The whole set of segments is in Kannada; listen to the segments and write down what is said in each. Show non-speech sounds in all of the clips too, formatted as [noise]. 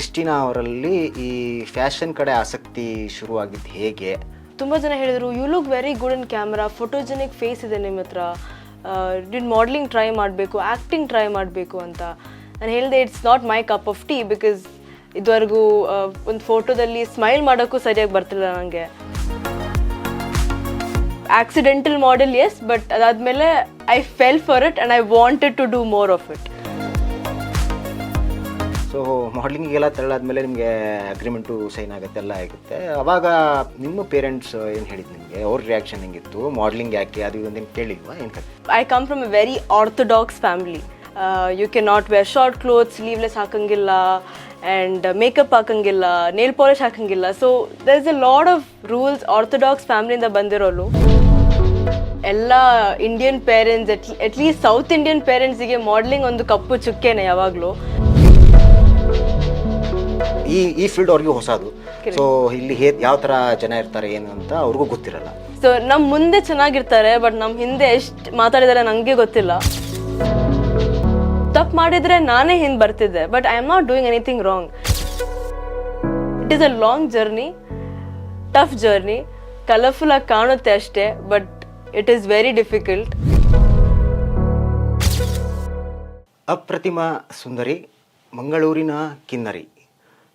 ಕ್ರಿಸ್ಟಿನಾ ಅವರಲ್ಲಿ ಈ ಫ್ಯಾಷನ್ ಕಡೆ ಆಸಕ್ತಿ ಶುರುವಾಗಿದ್ದು ಹೇಗೆ? ತುಂಬ ಜನ ಹೇಳಿದರು you look very good in camera photogenic face ಇದೆ ನಿಮ್ಮ ಹತ್ರ. ಡಿನ್ ಮಾಡಲಿಂಗ್ ಟ್ರೈ ಮಾಡಬೇಕು ಆ್ಯಕ್ಟಿಂಗ್ ಟ್ರೈ ಮಾಡಬೇಕು ಅಂತ. ನಾನು ಹೇಳಿದೆ it's not my cup of tea because ಇದುವರೆಗೂ ಒಂದು ಫೋಟೋದಲ್ಲಿ ಸ್ಮೈಲ್ ಮಾಡೋಕ್ಕೂ ಸರಿಯಾಗಿ ಬರ್ತಿಲ್ಲ ನನಗೆ ಆಕ್ಸಿಡೆಂಟಲ್ ಮಾಡೆಲ್ ಎಸ್ ಬಟ್ ಅದಾದಮೇಲೆ I fell for it and I wanted to do more of it so ಮಾಡ್ಲಿಂಗಿಗೆಲ್ಲ ತೆರಳಾದ್ಮೇಲೆ ನಿಮಗೆ ಅಗ್ರಿಮೆಂಟು ಸೈನ್ ಆಗುತ್ತೆ, ಎಲ್ಲ ಆಗುತ್ತೆ. ಅವಾಗ ನಿಮ್ಮ ಪೇರೆಂಟ್ಸ್ ಏನು ಹೇಳಿದ್ದು ನಿಮಗೆ? ಅವ್ರ ರಿಯಾಕ್ಷನ್ ಹೆಂಗಿತ್ತು? ಮಾಡ್ಲಿಂಗ್ ಯಾಕೆ? ಅದು ಇದೊಂದು ಕೇಳಿಲ್ವಾ? ಏನು ಕತೆ I come from a very orthodox family you can not wear short clothes sleeveless ಹಾಕಂಗಿಲ್ಲ and makeup ಹಾಕಂಗಿಲ್ಲ nail polish ಹಾಕಂಗಿಲ್ಲ. So there is a load of rules orthodox ಫ್ಯಾಮಿಲಿಯಿಂದ ಬಂದಿರೋರು ಎಲ್ಲ Indian parents at at least south Indian ಪೇರೆಂಟ್ಸಿಗೆ modelling ಒಂದು ಕಪ್ಪು ಚುಕ್ಕೆನೆ ಯಾವಾಗಲೂ. ಈ ಈ ಫೀಲ್ಡ್ ಅವ್ರಿಗೆ ಹೊಸದು. ಸೊ ಇಲ್ಲಿ ಹೇ ಯಾವ ಥರ ಜನ ಇರ್ತಾರೆ ಏನು ಅಂತ ಅವ್ರಿಗೂ ಗೊತ್ತಿರಲ್ಲ. ಸೊ ನಮ್ಮ ಮುಂದೆ ಚೆನ್ನಾಗಿರ್ತಾರೆ ಬಟ್ ನಮ್ಮ ಹಿಂದೆ ಎಷ್ಟು ಮಾತಾಡಿದ್ದಾರೆ ನನಗೆ ಗೊತ್ತಿಲ್ಲ. ತಪ್ಪು ಮಾಡಿದ್ರೆ ನಾನೇ ಹಿಂದೆ ಬರ್ತಿದ್ದೆ but I am not doing anything wrong it is a long journey tough journey colourful ಆಗಿ ಕಾಣುತ್ತೆ ಅಷ್ಟೇ but it is very difficult ಅಪ್ರತಿಮ ಸುಂದರಿ ಮಂಗಳೂರಿನ ಕಿನ್ನರಿ.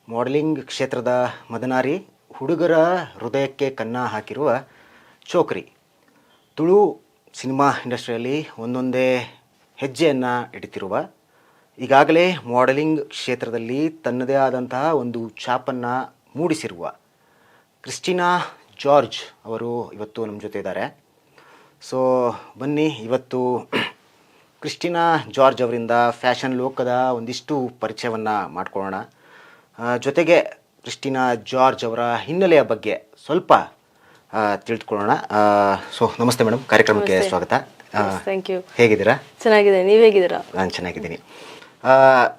ಮಾಡೆಲಿಂಗ್ ಕ್ಷೇತ್ರದ ಮದನಾರಿ ಹುಡುಗರ ಹೃದಯಕ್ಕೆ ಕನ್ನ ಹಾಕಿರುವ ಚೋಕ್ರಿ. ತುಳು ಸಿನಿಮಾ ಇಂಡಸ್ಟ್ರಿಯಲ್ಲಿ ಒಂದೊಂದೇ ಹೆಜ್ಜೆಯನ್ನು ಇಡುತ್ತಿರುವ ಈಗಾಗಲೇ ಮಾಡೆಲಿಂಗ್ ಕ್ಷೇತ್ರದಲ್ಲಿ ತನ್ನದೇ ಆದಂತಹ ಒಂದು ಛಾಪನ್ನು ಮೂಡಿಸಿರುವ ಕ್ರಿಸ್ಟಿನಾ ಜಾರ್ಜ್ ಅವರು ಇವತ್ತು ನಮ್ಮ ಜೊತೆ ಇದ್ದಾರೆ. ಸೊ ಬನ್ನಿ, ಇವತ್ತು ಕ್ರಿಸ್ಟಿನಾ ಜಾರ್ಜ್ ಅವರಿಂದ ಫ್ಯಾಷನ್ ಲೋಕದ ಒಂದಿಷ್ಟು ಪರಿಚಯವನ್ನು ಮಾಡ್ಕೊಳ್ಳೋಣ. ಜೊತೆಗೆ ಕ್ರಿಸ್ಟಿನಾ ಜಾರ್ಜ್ ಅವರ ಹಿನ್ನೆಲೆಯ ಬಗ್ಗೆ ಸ್ವಲ್ಪ ತಿಳಿದುಕೊಳ್ಳೋಣ ತಿಳ್ಕೊಳ್ಳೋಣ. ಸೊ ನಮಸ್ತೆ ಮೇಡಮ್ ಕಾರ್ಯಕ್ರಮಕ್ಕೆ ಸ್ವಾಗತ. ಥ್ಯಾಂಕ್ ಯು ಹೇಗಿದ್ದೀರಾ? ಚೆನ್ನಾಗಿದೆ ನೀವು ಹೇಗಿದ್ದೀರಾ? ನಾನು ಚೆನ್ನಾಗಿದ್ದೀನಿ.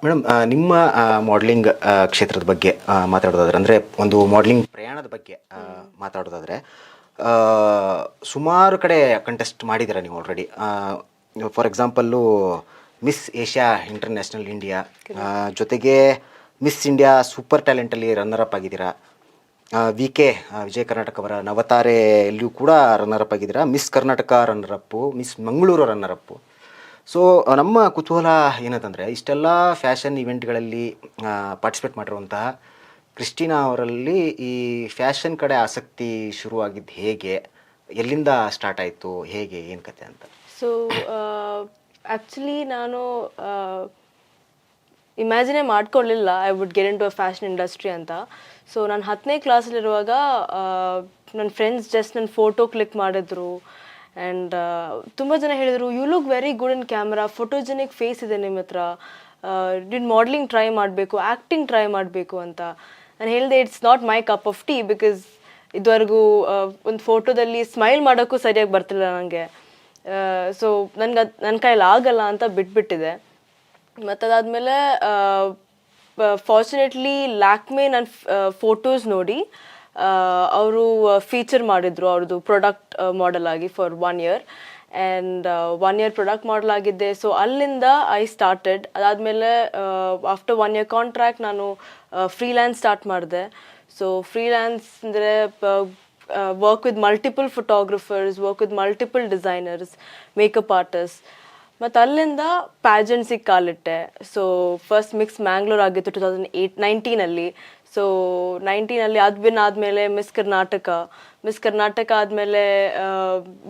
ಮೇಡಮ್ ನಿಮ್ಮ ಮಾಡಲಿಂಗ್ ಕ್ಷೇತ್ರದ ಬಗ್ಗೆ ಮಾತಾಡೋದಾದ್ರೆ ಅಂದರೆ ಒಂದು ಮಾಡಲಿಂಗ್ ಪ್ರಯಾಣದ ಬಗ್ಗೆ ಮಾತಾಡೋದಾದ್ರೆ ಸುಮಾರು ಕಡೆ ಕಂಟೆಸ್ಟ್ ಮಾಡಿದ್ದೀರಾ ನೀವು already for example Miss Asia International India ಜೊತೆಗೆ ಮಿಸ್ ಇಂಡಿಯಾ ಸೂಪರ್ ಟ್ಯಾಲೆಂಟಲ್ಲಿ ರನ್ನರ್ ಅಪ್ ಆಗಿದ್ದೀರಾ? ವಿ ಕೆ ವಿಜಯ ಕರ್ನಾಟಕ ಅವರ ನವತಾರೆಯಲ್ಲಿಯೂ ಕೂಡ ರನ್ನರ್ ಅಪ್ ಆಗಿದ್ದೀರಾ? Miss Karnataka runner up Miss Mangaluru runner up so ನಮ್ಮ ಕುತೂಹಲ ಏನಂತಂದರೆ, ಇಷ್ಟೆಲ್ಲ ಫ್ಯಾಷನ್ ಇವೆಂಟ್ಗಳಲ್ಲಿ ಪಾರ್ಟಿಸಿಪೇಟ್ ಮಾಡಿರುವಂತಹ ಕ್ರಿಸ್ಟಿನಾ ಅವರಲ್ಲಿ ಈ ಫ್ಯಾಷನ್ ಕಡೆ ಆಸಕ್ತಿ ಶುರುವಾಗಿದ್ದು ಹೇಗೆ? ಎಲ್ಲಿಂದ ಸ್ಟಾರ್ಟ್ ಆಯಿತು? ಹೇಗೆ? ಏನು ಕತೆ ಅಂತ? ಸೊ ಆ್ಯಕ್ಚುಲಿ ನಾನು ಇಮ್ಯಾಜಿನೇ ಮಾಡ್ಕೊಳ್ಳಿಲ್ಲ I would get into a fashion industry ಅಂತ. ಸೊ ನಾನು ಹತ್ತನೇ ಕ್ಲಾಸಲ್ಲಿರುವಾಗ ನನ್ನ ಫ್ರೆಂಡ್ಸ್ ಜಸ್ಟ್ ನನ್ನ ಫೋಟೋ ಕ್ಲಿಕ್ ಮಾಡಿದ್ರು. ಆ್ಯಂಡ್ ತುಂಬ ಜನ ಹೇಳಿದರು you look very good in camera photogenic face ಇದೆ ನಿಮ್ಮ ಹತ್ರ. ಡಿನ್ ಮಾಡಲಿಂಗ್ ಟ್ರೈ ಮಾಡಬೇಕು ಆ್ಯಕ್ಟಿಂಗ್ ಟ್ರೈ ಮಾಡಬೇಕು ಅಂತ. ನಾನು ಹೇಳಿದೆ it's not my cup of tea because ಇದುವರೆಗೂ ಒಂದು ಫೋಟೋದಲ್ಲಿ ಸ್ಮೈಲ್ ಮಾಡೋಕ್ಕೂ ಸರಿಯಾಗಿ ಬರ್ತಿಲ್ಲ ನನಗೆ ಸೊ ನನಗೆ ಅದು ನನ್ನ ಕೈಯಲ್ಲಿ ಆಗಲ್ಲ ಅಂತ ಬಿಟ್ಬಿಟ್ಟಿದೆ. ಮತ್ತು ಅದಾದಮೇಲೆ ಫಾರ್ಚುನೇಟ್ಲಿ ಲ್ಯಾಕ್ಮೆ ನನ್ನ ಫೋಟೋಸ್ ನೋಡಿ ಅವರು ಫೀಚರ್ ಮಾಡಿದ್ರು ಅವ್ರದ್ದು ಪ್ರಾಡಕ್ಟ್ ಮಾಡೆಲ್ ಆಗಿ for one year and one year product model ಆಗಿದ್ದೆ. ಸೊ ಅಲ್ಲಿಂದ ಐ ಸ್ಟಾರ್ಟೆಡ್ ಅದಾದಮೇಲೆ ಆಫ್ಟರ್ ಒನ್ ಇಯರ್ ಕಾಂಟ್ರಾಕ್ಟ್ ನಾನು ಫ್ರೀಲ್ಯಾನ್ಸ್ ಸ್ಟಾರ್ಟ್ ಮಾಡಿದೆ. ಸೊ ಫ್ರೀಲ್ಯಾನ್ಸ್ ಅಂದರೆ work with multiple photographers work with multiple designers makeup artist ಮತ್ತು ಅಲ್ಲಿಂದ ಪ್ಯಾಜೆನ್ಸಿಗೆ ಕಾಲಿಟ್ಟೆ ಸೊ ಫಸ್ಟ್ ಮಿಕ್ಸ್ ಮ್ಯಾಂಗ್ಳೂರ್ ಆಗಿತ್ತು ಟು ತೌಸಂಡ್ ಏಯ್ಟ್ ನೈನ್ಟೀನಲ್ಲಿ ಸೊ ನೈನ್ಟೀನಲ್ಲಿ ಅದು ಬಿನ್ ಆದಮೇಲೆ ಮಿಸ್ ಕರ್ನಾಟಕ ಮಿಸ್ ಕರ್ನಾಟಕ ಆದಮೇಲೆ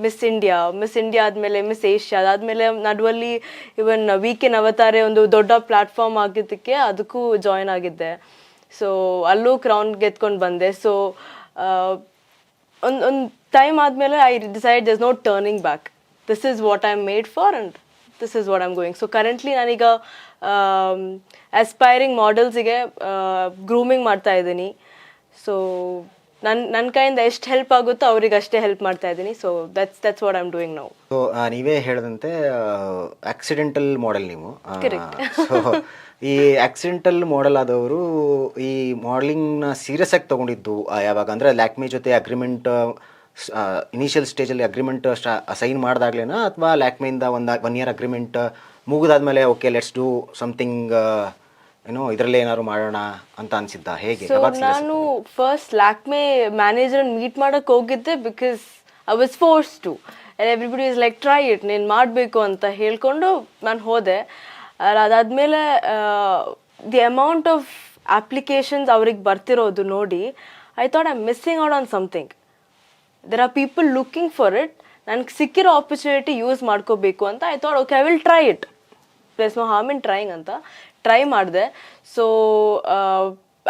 ಮಿಸ್ ಇಂಡಿಯಾ ಮಿಸ್ ಇಂಡಿಯಾ ಆದಮೇಲೆ ಮಿಸ್ ಏಷ್ಯಾ ಅದಾದಮೇಲೆ ನಡುವಲ್ಲಿ ಇವನ್ ವೀಕೆ ಅವತಾರೆ ಒಂದು ದೊಡ್ಡ ಪ್ಲ್ಯಾಟ್ಫಾರ್ಮ್ ಆಗಿದ್ದಕ್ಕೆ ಅದಕ್ಕೂ ಜಾಯ್ನ್ ಆಗಿದ್ದೆ. ಸೊ ಅಲ್ಲೂ ಕ್ರೌನ್ ಗೆದ್ಕೊಂಡು ಬಂದೆ. ಸೊ ಒಂದು ಒಂದು ಟೈಮ್ ಆದಮೇಲೆ I decide this not turning back this is what I made for and this is what I'm going so currently ನಾನೀಗ ಆಸ್ಪೈರಿಂಗ್ ಮಾಡೆಲ್ಸಿಗೆ ಗ್ರೂಮಿಂಗ್ ಮಾಡ್ತಾ ಇದ್ದೀನಿ. ಸೊ ನನ್ನ ನನ್ನ ಕೈಯಿಂದ ಎಷ್ಟು ಹೆಲ್ಪ್ ಆಗುತ್ತೋ ಅವ್ರಿಗೆ ಅಷ್ಟೇ ಹೆಲ್ಪ್ ಮಾಡ್ತಾ ಇದ್ದೀನಿ. So that's that's what I'm doing now so ನೀವೇ ಹೇಳಿದಂತೆ ಆಕ್ಸಿಡೆಂಟಲ್ ಮಾಡೆಲ್ ನೀವು. ಸೊ [laughs] ಈ ಆಕ್ಸಿಡೆಂಟಲ್ ಮಾಡೆಲ್ ಆದವರು ಈ ಮಾಡೆಲಿಂಗ್ನ ಸೀರಿಯಸ್ ಆಗಿ ತಗೊಂಡಿದ್ದು ಯಾವಾಗ? ಅಂದರೆ ಲ್ಯಾಕ್ಮಿ ಜೊತೆ ಅಗ್ರಿಮೆಂಟ್ ಇನಿಷಿಯಲ್ ಸ್ಟೇಜಲ್ಲಿ ಅಗ್ರಿಮೆಂಟ್ ಸೈನ್ ಮಾಡಿದಾಗ್ಲೇನಾ ಅಥವಾ ಲ್ಯಾಕ್ಮೆಯಿಂದ ಒಂದು ಒನ್ ಇಯರ್ ಅಗ್ರಿಮೆಂಟ್ ಮುಗಿದಾದ್ಮೇಲೆ ಓಕೆ ಲೆಟ್ಸ್ ಡೂ ಸಮಥಿಂಗ್ ಏನೋ ಇದರಲ್ಲೇ ಏನಾದ್ರು ಮಾಡೋಣ ಅಂತ ಅನ್ಸಿದ್ದ? ಹೇಗೆ? ನಾನು ಫಸ್ಟ್ ಲ್ಯಾಕ್ಮೆ ಮ್ಯಾನೇಜರ್ ಮೀಟ್ ಮಾಡಕ್ ಹೋಗಿದ್ದೆ because I was force to everybody is like try it ನೀನು ಮಾಡಬೇಕು ಅಂತ ಹೇಳ್ಕೊಂಡು ನಾನು ಹೋದೆ. ಅದಾದ್ಮೇಲೆ ದಿ ಅಮೌಂಟ್ ಆಫ್ ಅಪ್ಲಿಕೇಶನ್ಸ್ ಅವ್ರಿಗೆ ಬರ್ತಿರೋದು ನೋಡಿ I thought I missing out on something there are people looking for it ನನಗೆ ಸಿಕ್ಕಿರೋ ಆಪರ್ಚುನಿಟಿ ಯೂಸ್ ಮಾಡ್ಕೋಬೇಕು ಅಂತ I thought okay I will try it plus no harm in trying ಅಂತ ಟ್ರೈ ಮಾಡಿದೆ. So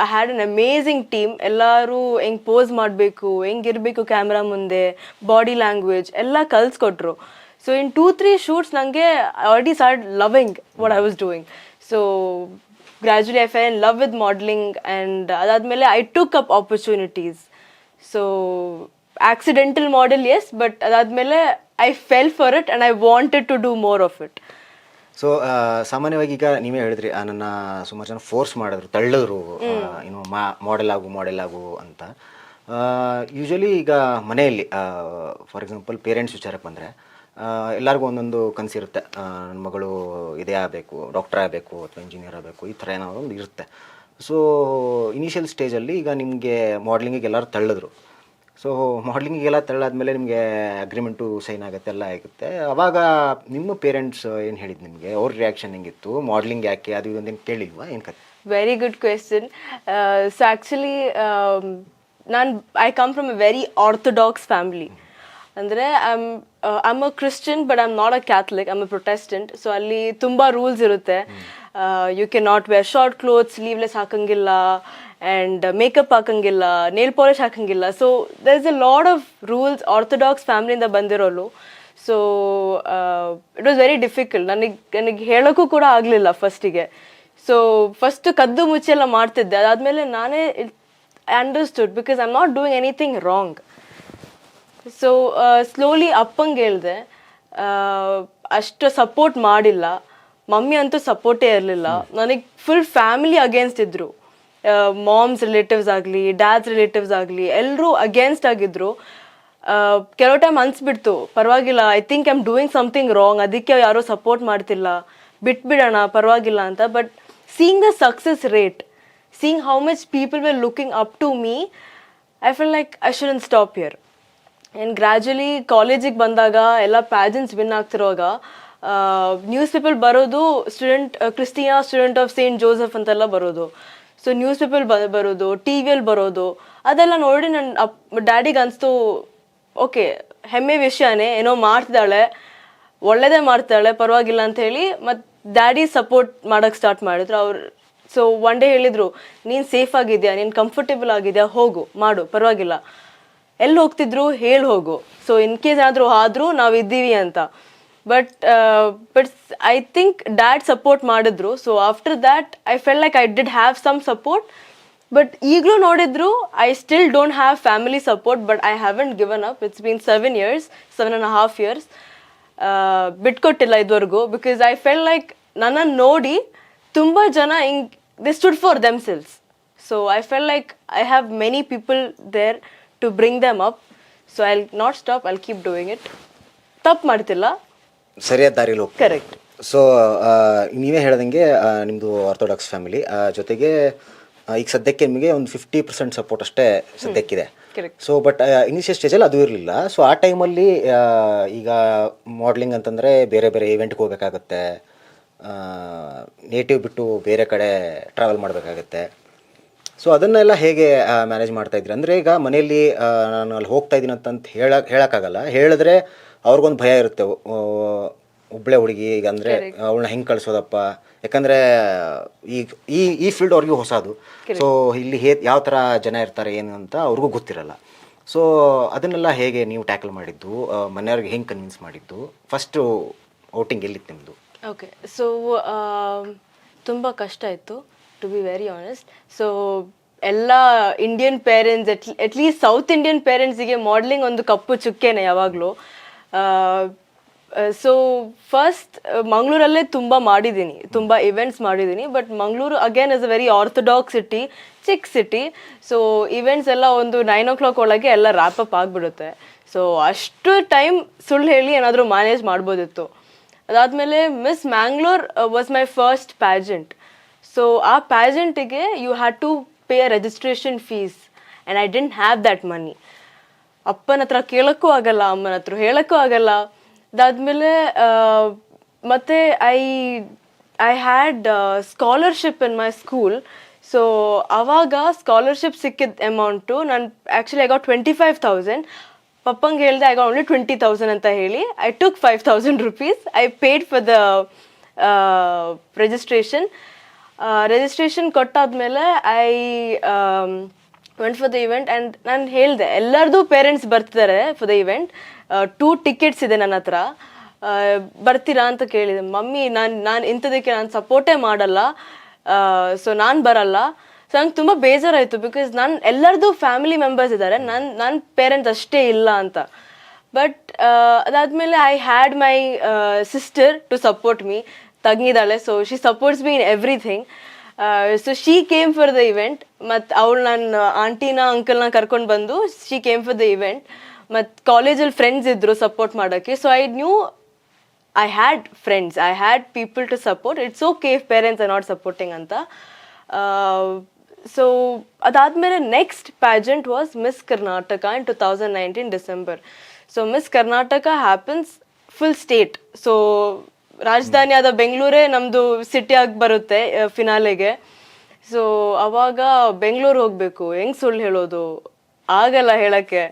I had an amazing team ಎಲ್ಲರೂ ಹೆಂಗೆ ಪೋಸ್ ಮಾಡಬೇಕು ಹೆಂಗಿರಬೇಕು ಕ್ಯಾಮ್ರಾ ಮುಂದೆ ಬಾಡಿ ಲ್ಯಾಂಗ್ವೇಜ್ ಎಲ್ಲ ಕಲಿಸ್ಕೊಟ್ರು. So in two three shoots ನನಗೆ already start loving what I was doing so gradually I fine love with modelling and ಅದಾದಮೇಲೆ I took up opportunities so accidental model yes but ಅದಾದಮೇಲೆ I fell for it and I wanted to do more of it so ಸಾಮಾನ್ಯವಾಗಿ ಈಗ ನೀವೇ ಹೇಳಿದ್ರಿ ಆ, ನನ್ನ ಸುಮಾರು ಜನ ಫೋರ್ಸ್ ಮಾಡಿದ್ರು ತಳ್ಳಿದ್ರು ಇನ್ನು ಏನು ಮಾ ಮಾಡೆಲ್ ಆಗು ಮಾಡೆಲ್ ಆಗು ಅಂತ. ಯೂಶಲಿ ಈಗ ಮನೆಯಲ್ಲಿ ಫಾರ್ ಎಕ್ಸಾಂಪಲ್ ಪೇರೆಂಟ್ಸ್ ವಿಚಾರಕ್ಕೆ ಬಂದರೆ ಎಲ್ಲರಿಗೂ ಒಂದೊಂದು ಕನಸಿರುತ್ತೆ ನನ್ನ ಮಗಳು ಇದೇ ಆಗಬೇಕು ಡಾಕ್ಟರ್ ಆಗಬೇಕು ಅಥವಾ ಇಂಜಿನಿಯರ್ ಆಗಬೇಕು ಈ ಥರ ಏನೋ ಒಂದು ಇರುತ್ತೆ. ಸೊ ಇನಿಷಿಯಲ್ ಸ್ಟೇಜಲ್ಲಿ ಈಗ ನಿಮಗೆ ಮಾಡ್ಲಿಂಗಿಗೆ ಎಲ್ಲರೂ ತಳ್ಳಿದ್ರು. ಸೊ ಮಾಡ್ಲಿಂಗಿಗೆಲ್ಲ ಮೇಲೆ ನಿಮಗೆ ಅಗ್ರಿಮೆಂಟು ಸೈನ್ ಆಗುತ್ತೆ ಎಲ್ಲ ಆಗುತ್ತೆ. ಅವಾಗ ನಿಮ್ಮ ಪೇರೆಂಟ್ಸ್ ಏನು ಹೇಳಿದ್ದು ನಿಮಗೆ? ಅವ್ರ ರಿಯಾಕ್ಷನ್ ಹೆಂಗಿತ್ತು? ಮಾಡ್ಲಿಂಗ್ ಯಾಕೆ? ಅದು ಇದು ಏನು ಕೇಳಿಲ್ವಾ? ಏನು ಕತೆ very good question so actually ನಾನು I come from a very orthodox family ಅಂದರೆ I'm I'm a Christian but I'm not a Catholic I'm a Protestant so ಅಲ್ಲಿ ತುಂಬ ರೂಲ್ಸ್ ಇರುತ್ತೆ. You can not wear short clothes sleeveless ಹಾಕಂಗಿಲ್ಲ. And makeup ಹಾಕಂಗಿಲ್ಲ nail polish ಹಾಕಂಗಿಲ್ಲ. So there is a lot of rules orthodox ಫ್ಯಾಮಿಲಿಯಿಂದ ಬಂದಿರೋರು. So it was very difficult ನನಗೆ ನನಗೆ ಹೇಳೋಕ್ಕೂ ಕೂಡ ಆಗಲಿಲ್ಲ ಫಸ್ಟಿಗೆ ಸೊ ಫಸ್ಟ್ ಕದ್ದು ಮುಚ್ಚಿ ಎಲ್ಲ ಮಾಡ್ತಿದ್ದೆ. ಅದಾದಮೇಲೆ ನಾನೇ I understood because I am not doing anything wrong so slowly ಅಪ್ಪಂಗೆ ಹೇಳಿದೆ ಅಷ್ಟು ಸಪೋರ್ಟ್ ಮಾಡಿಲ್ಲ. ಮಮ್ಮಿ ಅಂತೂ ಸಪೋರ್ಟೇ ಇರಲಿಲ್ಲ. ನನಗೆ ಫುಲ್ ಫ್ಯಾಮಿಲಿ ಅಗೇನ್ಸ್ಟ್ ಇದ್ರು. ಮಾಮ್ಸ್ ರಿಲೇಟಿವ್ಸ್ ಆಗಲಿ ಡ್ಯಾಡ್ಸ್ ರಿಲೇಟಿವ್ಸ್ ಆಗಲಿ ಎಲ್ಲರೂ ಅಗೇನ್ಸ್ಟ್ ಆಗಿದ್ರು. ಕೆಲವು ಟೈಮ್ ಅನ್ಸ್ಬಿಡ್ತು ಪರವಾಗಿಲ್ಲ I think I am doing something wrong ಅದಕ್ಕೆ ಯಾರೂ ಸಪೋರ್ಟ್ ಮಾಡ್ತಿಲ್ಲ. ಬಿಟ್ಬಿಡೋಣ ಪರವಾಗಿಲ್ಲ ಅಂತ. But seeing the success rate seeing how much people were looking up to me I feel like I shouldn't stop here and gradually ಕಾಲೇಜಿಗೆ ಬಂದಾಗ, ಎಲ್ಲ ಪ್ಯಾಜೆಂಟ್ಸ್ ವಿನ್ ಆಗ್ತಿರುವಾಗ ನ್ಯೂಸ್ ಪೇಪರ್ ಬರೋದು student ಕ್ರಿಸ್ಟಿಯಾ student of Saint Joseph ಅಂತೆಲ್ಲ ಬರೋದು. ಸೊ ನ್ಯೂಸ್ ಪೇಪರ್ ಬರೋದು ಟಿ ವಿಯಲ್ಲಿ ಬರೋದು, ಅದೆಲ್ಲ ನೋಡಿ ನನ್ನ ಅಪ್ ಡ್ಯಾಡಿಗೆ ಅನಿಸ್ತು, ಓಕೆ, ಹೆಮ್ಮೆ ವಿಷಯನೇ, ಏನೋ ಮಾಡ್ತಿದ್ದಾಳೆ, ಒಳ್ಳೇದೇ ಮಾಡ್ತಾಳೆ ಪರವಾಗಿಲ್ಲ ಅಂತ ಹೇಳಿ ಮತ್ತು ಡ್ಯಾಡಿ ಸಪೋರ್ಟ್ ಮಾಡೋಕ್ಕೆ ಸ್ಟಾರ್ಟ್ ಮಾಡಿದ್ರು. ಅವ್ರು ಸೊ ಒನ್ ಡೇ ಹೇಳಿದರು, ನೀನು ಸೇಫ್ ಆಗಿದೆಯಾ, ನೀನು ಕಂಫರ್ಟೇಬಲ್ ಆಗಿದೆಯಾ, ಹೋಗು, ಮಾಡು, ಪರವಾಗಿಲ್ಲ. ಎಲ್ಲಿ ಹೋಗ್ತಿದ್ರು, ಹೇಳಿ ಹೋಗು. ಸೊ ಇನ್ ಕೇಸ್ ಏನಾದರೂ ಆದರೂ ನಾವು ಇದ್ದೀವಿ ಅಂತ. But but I think dad support ಮಾಡಿದ್ರು. So after that I fell like I did have some support but ಈಗಲೂ ನೋಡಿದ್ರು I still don't have family support but I haven't given up it's been seven years seven and half years ಬಿಟ್ಕೊಟ್ಟಿಲ್ಲ ಇದುವರೆಗೂ. ಬಿಕಾಸ್ ಐ ಫೆಲ್ ಲೈಕ್ ನನ್ನನ್ನು ನೋಡಿ ತುಂಬ ಜನ ಹಿಂಗ್ they stood for themselves so I fell like I have many people there to bring them up so I not stop I'll keep doing it ತಪ್ಪು ಮಾಡ್ತಿಲ್ಲ. ಸರಿಯಾದ ದಾರಿಲಿ ಕರೆಕ್ಟ್ ಸೊ ನೀವೇ ಹೇಳ್ದಂಗೆ ನಿಮ್ಮದು ಆರ್ಥೋಡಾಕ್ಸ್ ಫ್ಯಾಮಿಲಿ ಜೊತೆಗೆ ಈಗ ಸದ್ಯಕ್ಕೆ ನಿಮಗೆ ಒಂದು ಫಿಫ್ಟಿ ಪರ್ಸೆಂಟ್ ಸಪೋರ್ಟ್ ಅಷ್ಟೇ ಸದ್ಯಕ್ಕಿದೆ. ಸೊ ಬಟ್ ಇನಿಷಿಯಲ್ ಸ್ಟೇಜಲ್ಲಿ ಅದು ಇರಲಿಲ್ಲ. ಸೊ ಆ ಟೈಮಲ್ಲಿ ಈಗ ಮಾಡ್ಲಿಂಗ್ ಅಂತಂದರೆ ಬೇರೆ ಬೇರೆ ಇವೆಂಟ್ಗೆ ಹೋಗಬೇಕಾಗತ್ತೆ. ನೇಟಿವ್ ಬಿಟ್ಟು ಬೇರೆ ಕಡೆ ಟ್ರಾವೆಲ್ ಮಾಡಬೇಕಾಗತ್ತೆ. ಸೊ ಅದನ್ನೆಲ್ಲ ಹೇಗೆ ಮ್ಯಾನೇಜ್ ಮಾಡ್ತಾ ಇದ್ರಿ ಅಂದರೆ ಈಗ ಮನೆಯಲ್ಲಿ ನಾನು ಅಲ್ಲಿ ಹೋಗ್ತಾ ಇದ್ದೀನಿ ಅಂತಂತ ಹೇಳ ಹೇಳೋಕ್ಕಾಗಲ್ಲ. ಹೇಳಿದ್ರೆ ಅವ್ರಿಗೊಂದು ಭಯ ಇರುತ್ತೆ. ಒಬ್ಬಳೆ ಹುಡುಗಿ ಈಗ ಅಂದರೆ ಅವಳನ್ನ ಹೆಂಗೆ ಕಳಿಸೋದಪ್ಪ? ಯಾಕಂದರೆ ಈಗ ಈ ಈ ಫೀಲ್ಡ್ ಅವ್ರಿಗೂ ಹೊಸದು. ಸೊ ಇಲ್ಲಿ ಹೇ ಯಾವ ಥರ ಜನ ಇರ್ತಾರೆ ಏನು ಅಂತ ಅವ್ರಿಗೂ ಗೊತ್ತಿರಲ್ಲ. ಸೊ ಅದನ್ನೆಲ್ಲ ಹೇಗೆ ನೀವು ಟ್ಯಾಕಲ್ ಮಾಡಿದ್ದು? ಮನೆಯವ್ರಿಗೆ ಹೆಂಗೆ ಕನ್ವಿನ್ಸ್ ಮಾಡಿದ್ದು? ಫಸ್ಟು ಔಟಿಂಗ್ ಎಲ್ಲಿತ್ತು ನಿಮ್ಮದು ಓಕೆ ಸೊ ತುಂಬ ಕಷ್ಟ ಇತ್ತು to be very honest so ಎಲ್ಲ Indian parents at at least South Indian ಪೇರೆಂಟ್ಸಿಗೆ modelling ಒಂದು ಕಪ್ಪು ಚುಕ್ಕೆನೆ ಯಾವಾಗಲೂ. ಸೊ ಫಸ್ಟ್ ಮಂಗಳೂರಲ್ಲೇ ತುಂಬ ಮಾಡಿದ್ದೀನಿ. ತುಂಬ ಇವೆಂಟ್ಸ್ ಮಾಡಿದ್ದೀನಿ. But Mangaluru again is a very orthodox city ಚಿಕ್ಕ ಸಿಟಿ ಸೊ ಇವೆಂಟ್ಸ್ ಎಲ್ಲ ಒಂದು ನೈನ್ ಓ ಕ್ಲಾಕ್ ಒಳಗೆ ಎಲ್ಲ ರ್ಯಾಪ್ ಅಪ್ ಆಗಿಬಿಡುತ್ತೆ. ಸೊ ಅಷ್ಟು ಟೈಮ್ ಸುಳ್ಳು ಹೇಳಿ ಏನಾದರೂ ಮ್ಯಾನೇಜ್ ಮಾಡ್ಬೋದಿತ್ತು. ಅದಾದಮೇಲೆ Miss Mangalore was my first pageant so ಆ ಪ್ಯಾಜೆಂಟಿಗೆ you had to pay a registration fees and I didn't have that money ಅಪ್ಪನ ಹತ್ರ ಕೇಳಕ್ಕೂ ಆಗಲ್ಲ, ಅಮ್ಮನ ಹತ್ರ ಹೇಳಕ್ಕೂ ಆಗಲ್ಲ. ಅದಾದ್ಮೇಲೆ ಮತ್ತೆ I I had scholarship in my school so ಅವಾಗ ಸ್ಕಾಲರ್ಶಿಪ್ ಸಿಕ್ಕಿದ ಅಮೌಂಟು ನಾನು actually I got twenty five thousand ಪಪ್ಪಂಗೆ ಹೇಳಿದೆ I got only twenty thousand ಅಂತ ಹೇಳಿ I took five thousand rupees I paid for the registration registration ಕೊಟ್ಟಾದ್ಮೇಲೆ I went for the event and ನಾನು ಹೇಳಿದೆ, ಎಲ್ಲರದು ಪೇರೆಂಟ್ಸ್ ಬರ್ತಿದ್ದಾರೆ for the event two tickets ಇದೆ ನನ್ನ ಹತ್ರ. ಬರ್ತೀರಾ ಅಂತ ಕೇಳಿದೆ. ಮಮ್ಮಿ, ನಾನು ನಾನು ಇಂಥದಕ್ಕೆ ನಾನು ಸಪೋರ್ಟೇ ಮಾಡಲ್ಲ. ಸೊ ನಾನು ಬರಲ್ಲ. ಸೊ ನಂಗೆ ತುಂಬ ಬೇಜಾರಾಯಿತು ಬಿಕಾಸ್ ನಾನು ಎಲ್ಲರದು ಫ್ಯಾಮಿಲಿ ಮೆಂಬರ್ಸ್ ಇದ್ದಾರೆ ನನ್ನ ನನ್ನ ಪೇರೆಂಟ್ಸ್ ಅಷ್ಟೇ ಇಲ್ಲ ಅಂತ. ಬಟ್ ಅದಾದಮೇಲೆ I had my sister to support me ತಂಗಿದ್ದಾಳೆ so she supports me in everything so she came for the event ಮತ್ತು ಅವಳು ನನ್ನ ಆಂಟಿನ ಅಂಕಲ್ನ ಕರ್ಕೊಂಡು ಬಂದು she came for the event ಮತ್ತು ಕಾಲೇಜಲ್ಲಿ ಫ್ರೆಂಡ್ಸ್ ಇದ್ದರು ಸಪೋರ್ಟ್ ಮಾಡೋಕ್ಕೆ. So I knew I had friends I had people to support it's okay if parents are not supporting ಅಂತ. ಸೊ ಅದಾದಮೇಲೆ next pageant was Miss Karnataka in two thousand nineteen December so Miss Karnataka happens full state so ರಾಜಧಾನಿ ಆದ ಬೆಂಗಳೂರೇ ಸಿಟಿ ಆಗಿ ಬರುತ್ತೆ ಫಿನಾಲೆಗೆ ಸೊ ಅವಾಗ ಬೆಂಗಳೂರು ಹೋಗ್ಬೇಕು. ಹೆಂಗ್ ಸುಳ್ಳು ಹೇಳೋದು? ಆಗಲ್ಲ ಹೇಳಕ್ಕೆ.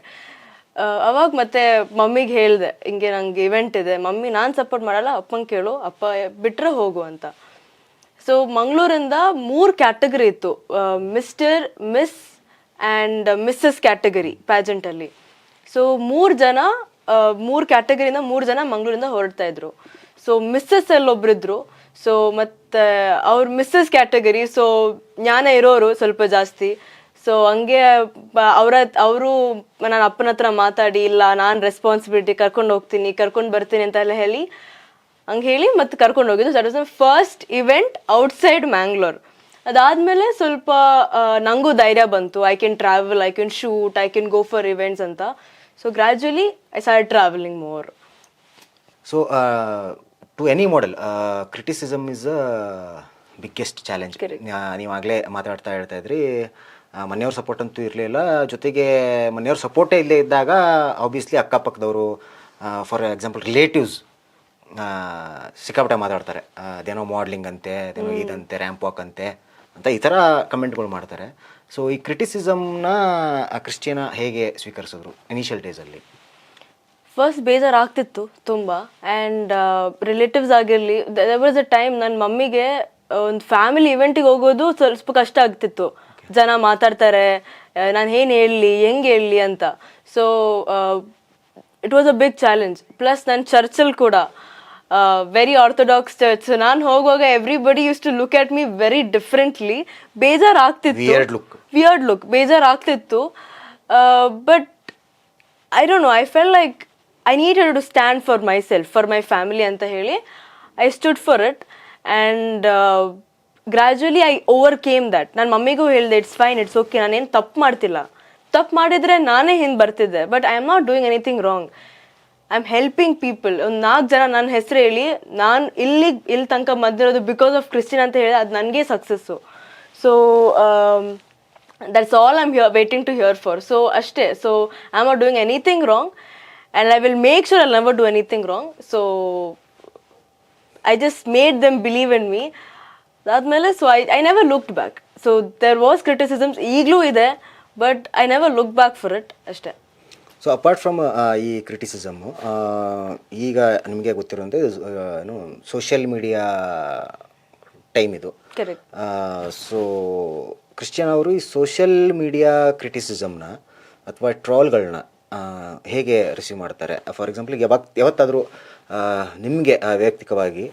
ಅವಾಗ ಮತ್ತೆ ಮಮ್ಮಿಗೆ ಹೇಳಿದೆ, ಹಿಂಗೆ ನಂಗೆ ಇವೆಂಟ್ ಇದೆ. ಮಮ್ಮಿ, ನಾನು ಸಪೋರ್ಟ್ ಮಾಡಲ್ಲ. ಅಪ್ಪಂಗೆ ಕೇಳು. ಅಪ್ಪ ಬಿಟ್ರೆ ಹೋಗು ಅಂತ. ಸೊ ಮಂಗಳೂರಿಂದ ಮೂರು ಕ್ಯಾಟಗರಿ ಇತ್ತು. Mister Miss and Missus category ಪ್ಯಾಜೆಂಟಲ್ಲಿ so ಮೂರು ಜನ ಮೂರು ಕ್ಯಾಟಗರಿಯಿಂದ ಮೂರು ಜನ ಮಂಗಳೂರಿಂದ ಹೊರಡ್ತಾ ಇದ್ರು. ಸೊ ಮಿಸ್ಸಸ್ ಅಲ್ಲಿ ಒಬ್ರಿದ್ರು ಸೊ ಮತ್ತೆ ಅವ್ರ ಮಿಸ್ಸಸ್ ಕ್ಯಾಟಗರಿ ಸೊ ಜ್ಞಾನ ಇರೋರು ಸ್ವಲ್ಪ ಜಾಸ್ತಿ. ಸೊ ಹಂಗೆ ಅವರ, ಅವರು ನನ್ನ ಅಪ್ಪನ ಹತ್ರ ಮಾತಾಡಿ, ಇಲ್ಲ, ನಾನು ರೆಸ್ಪಾನ್ಸಿಬಿಲಿಟಿ ಕರ್ಕೊಂಡು ಹೋಗ್ತೀನಿ, ಕರ್ಕೊಂಡು ಬರ್ತೀನಿ ಅಂತೆಲ್ಲ ಹೇಳಿ, ಹಂಗೆ ಹೇಳಿ ಮತ್ತೆ ಕರ್ಕೊಂಡು ಹೋಗಿದ್ದು. That was my first event outside Mangalore ಅದಾದಮೇಲೆ ಸ್ವಲ್ಪ ನನಗೂ ನಂಗೂ ಧೈರ್ಯ ಬಂತು. I can travel I can shoot I can go for events ಅಂತ. So gradually I start travelling more so to any model criticism is a biggest challenge ನೀವಾಗಲೇ ಮಾತಾಡ್ತಾ ಹೇಳ್ತಾ ಇದ್ರಿ ಮನೆಯವ್ರ ಸಪೋರ್ಟ್ ಅಂತೂ ಇರಲಿಲ್ಲ ಜೊತೆಗೆ ಮನೆಯವ್ರ ಸಪೋರ್ಟೇ ಇಲ್ಲೇ ಇದ್ದಾಗ ಆಬ್ವಿಯಸ್ಲಿ ಅಕ್ಕಪಕ್ಕದವರು ಫಾರ್ ಎಕ್ಸಾಂಪಲ್ ರಿಲೇಟಿವ್ಸ್ ಸಿಕ್ಕಾಪಟ್ಟೆ ಮಾತಾಡ್ತಾರೆ. ಅದೇನೋ ಮಾಡ್ಲಿಂಗ್ ಅಂತೆ ಅದೇನೋ ಇದಂತೆ ರ್ಯಾಂಪ್ ವಾಕ್ ಅಂತೆ ಅಂತ ಈ ಥರ ಕಮೆಂಟ್ಗಳು ಮಾಡ್ತಾರೆ. ಸೊ ಈ ಕ್ರಿಟಿಸಿಸಮ್ನ ಕ್ರಿಶ್ಚಿಯನ ಹೇಗೆ ಸ್ವೀಕರಿಸಿದ್ರು ಇನಿಷಿಯಲ್ ಡೇಸಲ್ಲಿ ಫಸ್ಟ್ ಬೇಜಾರಾಗ್ತಿತ್ತು ತುಂಬ. ಆ್ಯಂಡ್ ರಿಲೇಟಿವ್ಸ್ ಆಗಿರಲಿ ವಾಸ್ ಅ ಟೈಮ್ ನನ್ನ ಮಮ್ಮಿಗೆ ಒಂದು ಫ್ಯಾಮಿಲಿ ಇವೆಂಟಿಗೆ ಹೋಗೋದು ಸ್ವಲ್ಪ ಕಷ್ಟ ಆಗ್ತಿತ್ತು. ಜನ ಮಾತಾಡ್ತಾರೆ ನಾನು ಏನು ಹೇಳಲಿ ಹೆಂಗೆ ಹೇಳಲಿ ಅಂತ. So it was a big challenge plus ನನ್ನ ಚರ್ಚಲ್ಲಿ ಕೂಡ ವೆರಿ ಆರ್ಥೋಡಾಕ್ಸ್ ಚರ್ಚ್ ನಾನು ಹೋಗುವಾಗ everybody use to look at me very differently ಬೇಜಾರಾಗ್ತಿತ್ತು. Weird look ಬೇಜಾರಾಗ್ತಿತ್ತು. But I don't know I fell like I need to stand for myself for my family ಅಂತ ಹೇಳಿ I stood for it and gradually I overcame that ನನ್ನ ಮಮ್ಮಿಗೂ ಹೇಳಿದೆ ಇಟ್ಸ್ ಫೈನ್ ಇಟ್ಸ್ ಓಕೆ ನಾನೇನು ತಪ್ಪು ಮಾಡ್ತಿಲ್ಲ. ತಪ್ಪು ಮಾಡಿದರೆ ನಾನೇ ಹಿಂದೆ ಬರ್ತಿದ್ದೆ but I am not doing anything wrong I am helping people ಒಂದು ನಾಲ್ಕು ಜನ ನನ್ನ ಹೆಸರು ಹೇಳಿ, ನಾನು ಇಲ್ಲಿ ಇಲ್ಲಿ ತನಕ ಬಂದಿರೋದು ಬಿಕಾಸ್ ಆಫ್ ಕ್ರಿಶ್ಚಿಯನ್ ಅಂತ ಹೇಳಿ ಅದು ನನಗೆ success so that's all I'm here waiting to hear for so ಅಷ್ಟೇ. So I am not doing anything wrong and I will make sure I never do anything wrong so I just made them believe in me ಅದಾದಮೇಲೆ so I I never looked back so there was criticisms ಈಗಲೂ ಇದೆ but I never look back for it ಅಷ್ಟೇ. ಸೊ ಅಪಾರ್ಟ್ ಫ್ರಮ್ ಈ ಕ್ರಿಟಿಸಿಸಮ್ಮು ಈಗ ನಿಮಗೆ ಗೊತ್ತಿರುವಂತೆ ಏನು ಸೋಷಿಯಲ್ ಮೀಡಿಯಾ ಟೈಮ್ ಇದು. ಸೊ ಕ್ರಿಶ್ಚಿಯನ್ ಅವರು ಈ ಸೋಷಿಯಲ್ ಮೀಡಿಯಾ ಕ್ರಿಟಿಸಿಸಮ್ನ ಅಥವಾ ಟ್ರಾಲ್ಗಳನ್ನ ಹೇಗೆ ರಿಸೀವ್ ಮಾಡ್ತಾರೆ? ಫಾರ್ ಎಕ್ಸಾಂಪಲ್ ಯಾವಾಗ ಯಾವತ್ತಾದರೂ ನಿಮಗೆ ವೈಯಕ್ತಿಕವಾಗಿ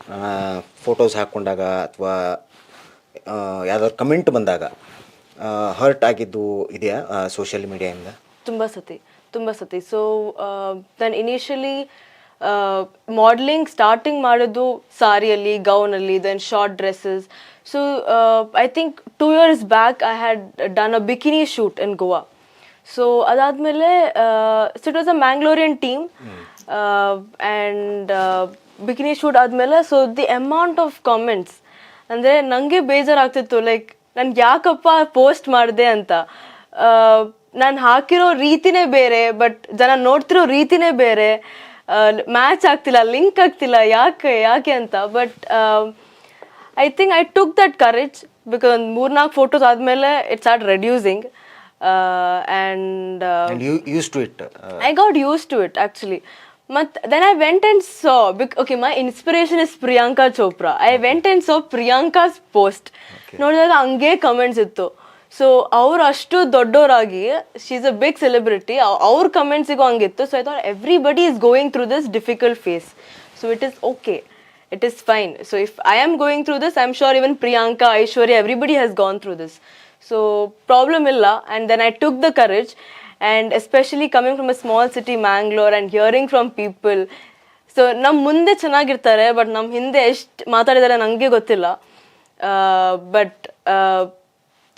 ಫೋಟೋಸ್ ಹಾಕ್ಕೊಂಡಾಗ ಅಥವಾ ಯಾವ್ದಾದ್ರು ಕಮೆಂಟ್ ಬಂದಾಗ ಹರ್ಟ್ ಆಗಿದ್ದು ಇದೆಯಾ ಸೋಷಿಯಲ್ ಮೀಡಿಯಾಯಿಂದ ತುಂಬ ಸತಿ ತುಂಬ ಸತಿ. ಸೊ ನಾನು ಇನಿಷಿಯಲಿ ಮಾಡಲಿಂಗ್ ಸ್ಟಾರ್ಟಿಂಗ್ ಮಾಡೋದು ಸಾರಿಯಲ್ಲಿ ಗೌನಲ್ಲಿ then short dresses so I think two years back I had done a bikini shoot in Goa so ಅದಾದಮೇಲೆ so it was a Mangalorean team and bikini shoot ಆದಮೇಲೆ so the amount of comments ಅಂದರೆ ನನಗೆ ಬೇಜಾರಾಗ್ತಿತ್ತು ಲೈಕ್ ನನ್ಗೆ ಯಾಕಪ್ಪ ಪೋಸ್ಟ್ ಮಾಡಿದೆ ಅಂತ. ನಾನು ಹಾಕಿರೋ ರೀತಿನೇ ಬೇರೆ ಬಟ್ ಜನ ನೋಡ್ತಿರೋ ರೀತಿನೇ ಬೇರೆ. ಮ್ಯಾಚ್ ಆಗ್ತಿಲ್ಲ ಲಿಂಕ್ ಆಗ್ತಿಲ್ಲ ಯಾಕೆ ಯಾಕೆ ಅಂತ. But I think I took that courage because ಒಂದು ಮೂರ್ನಾಲ್ಕು ಫೋಟೋಸ್ ಆದಮೇಲೆ it's at reducing And and you use to it I got used to it actually. But then I went and saw. bec- Okay, my inspiration is Priyanka Chopra. I went and saw Priyanka's post. ನೋಡಿದಾಗ ಹಂಗೆ ಕಮೆಂಟ್ಸ್ ಇತ್ತು ಸೊ ಅವ್ರು ಅಷ್ಟು ದೊಡ್ಡವರಾಗಿ she is a big celebrity ಅವ್ರ ಕಮೆಂಟ್ಸಿಗೂ ಹಂಗಿತ್ತು so I thought everybody is going through this difficult phase so it is okay it is fine. So if I am going through this, I'm sure even Priyanka, Aishwarya, everybody has gone through this. So problem illa. And then I took the courage, and especially coming from a small city, Mangalore, and hearing from people. So ನಮ್ಮ ಮುಂದೆ ಚೆನ್ನಾಗಿರ್ತಾರೆ ಬಟ್ ನಮ್ಮ ಹಿಂದೆ ಎಷ್ಟು ಮಾತಾಡಿದ್ದಾರೆ ನನಗೆ ಗೊತ್ತಿಲ್ಲ. ಬಟ್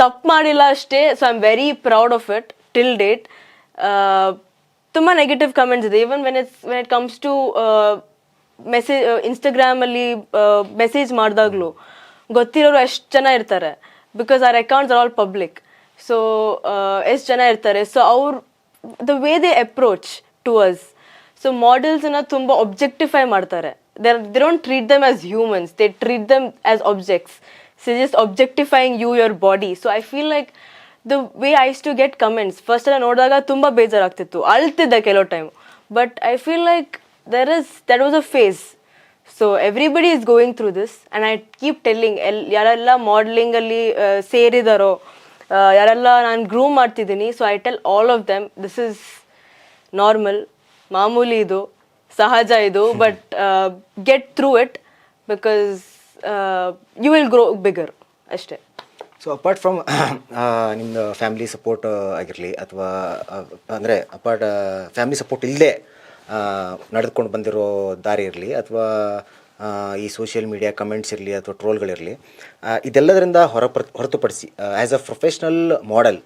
ತಪ್ಪು ಮಾಡಿಲ್ಲ ಅಷ್ಟೇ. So I am very proud of it till date ತುಂಬ ನೆಗೆಟಿವ್ ಕಮೆಂಟ್ಸ್ ಇದೆ. Even when it's when it comes to message ಇನ್ಸ್ಟಾಗ್ರಾಮಲ್ಲಿ ಮೆಸೇಜ್ ಮಾಡಿದಾಗಲೂ ಗೊತ್ತಿರೋರು ಎಷ್ಟು ಜನ ಇರ್ತಾರೆ. Because our accounts are all public so ಎಷ್ಟು ಜನ ಇರ್ತಾರೆ. ಸೊ ಅವ್ರು the way they approach to us so ಮಾಡೆಲ್ಸನ್ನ ತುಂಬ ಒಬ್ಜೆಕ್ಟಿಫೈ ಮಾಡ್ತಾರೆ. There they don't treat them as humans they treat them as objects so just objectifying you your body so I feel like the way I used to get comments first ಎಲ್ಲ ನೋಡಿದಾಗ ತುಂಬ ಬೇಜಾರಾಗ್ತಿತ್ತು. ಅಳ್ತಿದ್ದೆ ಕೆಲವು time but I feel like there is that was a phase so everybody is going through this and I keep telling L ಯಾರೆಲ್ಲ ಮಾಡಲಿಂಗಲ್ಲಿ ಸೇರಿದಾರೋ ಯಾರೆಲ್ಲ ನಾನು ಗ್ರೂಮ್ ಮಾಡ್ತಿದ್ದೀನಿ so I tell all of them this is normal ಮಾಮೂಲಿ ಇದು ಸಹಜ ಇದು but get through it because you will grow bigger ಅಷ್ಟೇ ಸೊ ಅಪಾರ್ಟ್ ಫ್ರಮ್ ನಿಮ್ಮದು ಫ್ಯಾಮಿಲಿ ಸಪೋರ್ಟ್ ಆಗಿರಲಿ ಅಥವಾ ಅಂದರೆ ಅಪಾರ್ಟ್ ಫ್ಯಾಮಿಲಿ ಸಪೋರ್ಟ್ ಇಲ್ಲದೆ ನಡೆದುಕೊಂಡು ಬಂದಿರೋ ದಾರಿ ಇರಲಿ ಅಥವಾ ಈ ಸೋಷಿಯಲ್ ಮೀಡಿಯಾ ಕಮೆಂಟ್ಸ್ ಇರಲಿ ಅಥವಾ ಟ್ರೋಲ್ಗಳಿರಲಿ ಇದೆಲ್ಲದರಿಂದ ಹೊರ ಹೊರತುಪಡಿಸಿ ಆ್ಯಸ್ ಅ ಪ್ರೊಫೆಷ್ನಲ್ ಮಾಡೆಲ್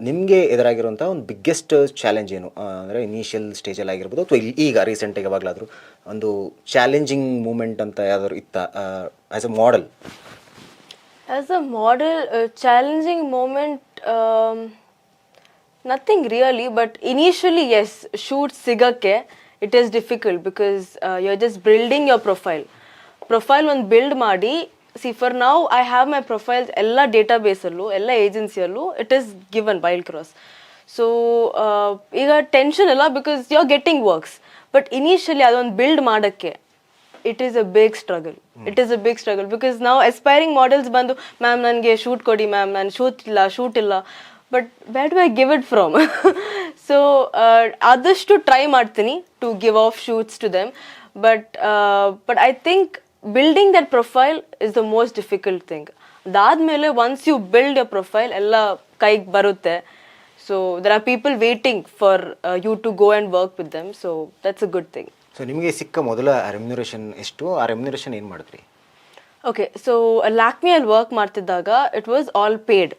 ನಿಮಗೆ ಎದುರಾಗಿರುವಂಥ ಒಂದು ಬಿಗ್ಗೆಸ್ಟ್ ಚಾಲೆಂಜ್ ಏನು? ಅಂದರೆ ಇನಿಷಿಯಲ್ ಸ್ಟೇಜಲ್ಲಿ ಆಗಿರ್ಬೋದು ಅಥವಾ ಈಗ ರೀಸೆಂಟಾಗಿ ಯಾವಾಗಲಾದರೂ ಒಂದು ಚಾಲೆಂಜಿಂಗ್ ಮೂಮೆಂಟ್ ಅಂತ ಯಾವ್ದಾದ್ರು ಇತ್ತ? As a model as a model challenging challenging moment, really but initially yes shoot ಸಿಗೋಕ್ಕೆ it is difficult because you are just building your profile profile ಒಂದು ಬಿಲ್ಡ್ ಮಾಡಿ ಸಿ ಫಾರ್ ನಾವು ಐ ಹ್ಯಾವ್ ಮೈ ಪ್ರೊಫೈಲ್ಸ್ ಎಲ್ಲ ಡೇಟಾಬೇಸಲ್ಲೂ ಎಲ್ಲ ಏಜೆನ್ಸಿಯಲ್ಲೂ it is given bail cross so ಈಗ ಟೆನ್ಷನ್ ಇಲ್ಲ because you are getting works but initially ಅದೊಂದು ಬಿಲ್ಡ್ ಮಾಡೋಕ್ಕೆ it is a big struggle it is a big struggle because ನಾವು ಎಸ್ಪೈರಿಂಗ್ ಮಾಡೆಲ್ಸ್ ಬಂದು ಮ್ಯಾಮ್ ನನಗೆ ಶೂಟ್ ಕೊಡಿ ಮ್ಯಾಮ್ ನಾನು ಶೂಟ್ ಇಲ್ಲ ಶೂಟ್ ಇಲ್ಲ but what do I give it from so ಆದಷ್ಟು ಟ್ರೈ ಮಾಡ್ತೀನಿ to give of shoots to them but but I think building that profile is the most difficult thing ಅದಾದಮೇಲೆ once you build your profile ಎಲ್ಲ ಕೈಗೆ ಬರುತ್ತೆ. So there are people waiting for you to go and work with them so that's a good thing so ನಿಮಗೆ ಸಿಕ್ಕ ಮೊದಲ ರೆಮ್ಯುನರೇಷನ್ ಎಷ್ಟು? ಆ ರೆಮ್ಯುನರೇಷನ್ ಏನು ಮಾಡಿದ್ರಿ? ಓಕೆ ಸೊ ಲ್ಯಾಕ್ಮಿಯಲ್ಲಿ work ಮಾಡ್ತಿದ್ದಾಗ it was all paid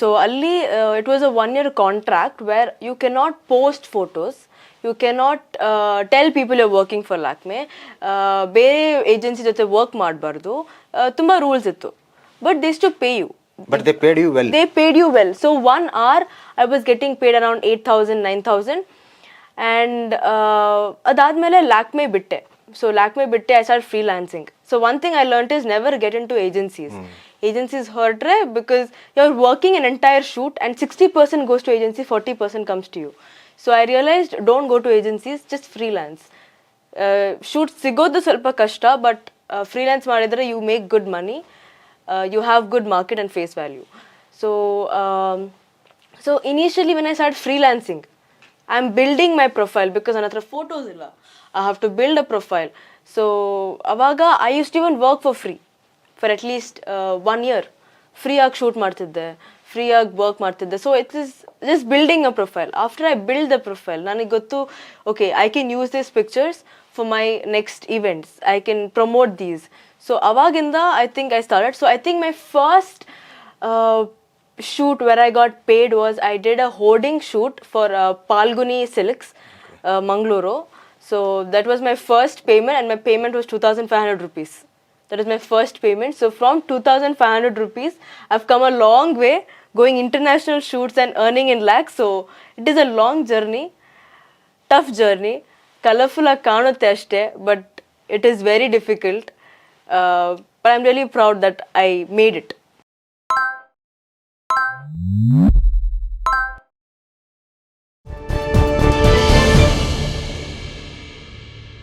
so ಅಲ್ಲಿ it was a one year contract where you cannot post photos you cannot tell people you working for Lakme ಬೇರೆ ಏಜೆನ್ಸಿ ಜೊತೆ ವರ್ಕ್ ಮಾಡಬಾರ್ದು. ತುಂಬ ರೂಲ್ಸ್ ಇತ್ತು. But this to pay you but they paid you well they paid you well. So one hour I was getting paid around 8,000, 9,000. And uh, ಅದಾದ್ಮೇಲೆ ಲ್ಯಾಕ್ಮೆ ಬಿಟ್ಟೆ. ಸೊ ಲ್ಯಾಕ್ಮೆ ಬಿಟ್ಟೆ I start freelancing so one thing I learn is never get into agencies agencies ಹೊರಟ್ರೆ because you are working an entire shoot and sixty percent goes to agency forty percent comes to you so I realised don't go to agencies just freelance shoot ಸಿಗೋದು ಸ್ವಲ್ಪ ಕಷ್ಟ ಬಟ್ ಫ್ರೀಲಾನ್ಸ್ ಮಾಡಿದರೆ you make good money you have good market and face value so so initially when I start freelancing I am building my profile because ನನ್ನ ಹತ್ರ ಫೋಟೋಸ್ ಇಲ್ಲ I have to build a profile so ಅವಾಗ I use to even work for free for at least one year ಫ್ರೀಯಾಗಿ ಶೂಟ್ ಮಾಡ್ತಿದ್ದೆ ಫ್ರೀಯಾಗಿ ವರ್ಕ್ ಮಾಡ್ತಿದ್ದೆ. So it is just building a profile after I build the profile ನನಗೆ ಗೊತ್ತು okay I can use this pictures for my next events I can promote these so ಅವಾಗಿಂದ I think I started so I think my first shoot where I got paid was I did a hoarding shoot for uh, Palguni Silks, uh, Mangaluru. So that was my first payment, and my payment was 2,500 rupees. That is my first payment. So from 2500 rupees i've come a long way going international shoots and earning in lakhs. So it is a long journey tough journey. Colourful ಆಗಿ ಕಾಣುತ್ತೆ ಅಷ್ಟೇ but it is very difficult but I am really proud that I made